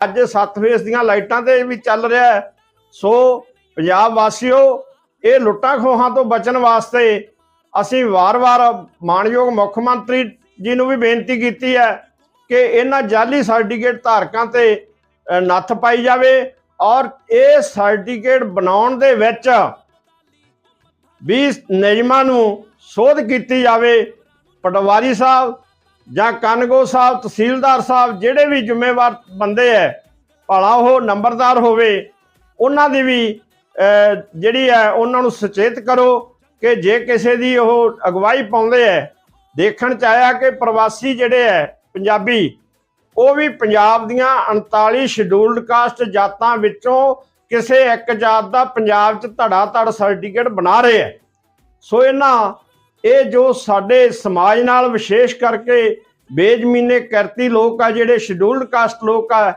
ਅੱਜ ਸੱਤ ਫੇਸ ਦੀਆਂ ਲਾਈਟਾਂ ਤੇ ਵੀ ਚੱਲ ਰਿਹਾ ਹੈ। ਸੋ ਪੰਜਾਬ ਵਾਸੀਓ, ਇਹ ਲੁੱਟਾਂ ਖੋਹਾਂ ਤੋਂ ਬਚਣ ਵਾਸਤੇ ਅਸੀਂ ਵਾਰ-ਵਾਰ ਮਾਨਯੋਗ ਮੁੱਖ ਮੰਤਰੀ ਜੀ ਨੂੰ ਵੀ ਬੇਨਤੀ ਕੀਤੀ ਹੈ ਕਿ ਇਹਨਾਂ ਜਾਲੀ ਸਰਟੀਫਿਕੇਟ ਧਾਰਕਾਂ ਤੇ ਨੱਥ ਪਾਈ ਜਾਵੇ ਔਰ ਇਹ ਸਰਟੀਫਿਕੇਟ ਬਣਾਉਣ ਦੇ ਵਿੱਚ ਵੀ ਨਿਯਮਾਂ ਨੂੰ ਸੋਧ ਕੀਤੀ ਜਾਵੇ। ਪਟਵਾਰੀ ਸਾਹਿਬ ਜਾਂ ਕਨਗੋ ਸਾਹਿਬ, ਤਹਿਸੀਲਦਾਰ ਸਾਹਿਬ, ਜਿਹੜੇ ਵੀ ਜ਼ਿੰਮੇਵਾਰ ਬੰਦੇ ਐ, ਭਲਾ ਉਹ ਨੰਬਰਦਾਰ ਹੋਵੇ, ਉਹਨਾਂ ਦੀ ਵੀ ਜਿਹੜੀ ਹੈ ਉਹਨਾਂ ਨੂੰ ਸੁਚੇਤ ਕਰੋ ਕਿ ਜੇ ਕਿਸੇ ਦੀ ਉਹ ਅਗਵਾਈ ਪਾਉਂਦੇ ਐ, ਦੇਖਣ ਚ ਆਇਆ ਕਿ ਪ੍ਰਵਾਸੀ ਜਿਹੜੇ ਐ, ਪੰਜਾਬੀ, ਉਹ ਵੀ ਪੰਜਾਬ ਦੀਆਂ 39 ਸ਼ਡਿਊਲਡ ਕਾਸਟ ਜਾਤਾਂ ਵਿੱਚੋਂ ਕਿਸੇ ਇੱਕ ਜਾਤ ਦਾ ਪੰਜਾਬ 'ਚ ਧੜਾ ਧੜ ਸਰਟੀਫਿਕੇਟ ਬਣਾ ਰਹੇ ਐ। ਸੋ ਇਹਨਾਂ ਇਹ ਜੋ ਸਾਡੇ ਸਮਾਜ ਨਾਲ ਵਿਸ਼ੇਸ਼ ਕਰਕੇ ਬੇਜ਼ਮੀਨੇ ਕਰਤੀ ਲੋਕ ਆ, ਜਿਹੜੇ ਸ਼ਡਿਊਲਡ ਕਾਸਟ ਲੋਕ ਆ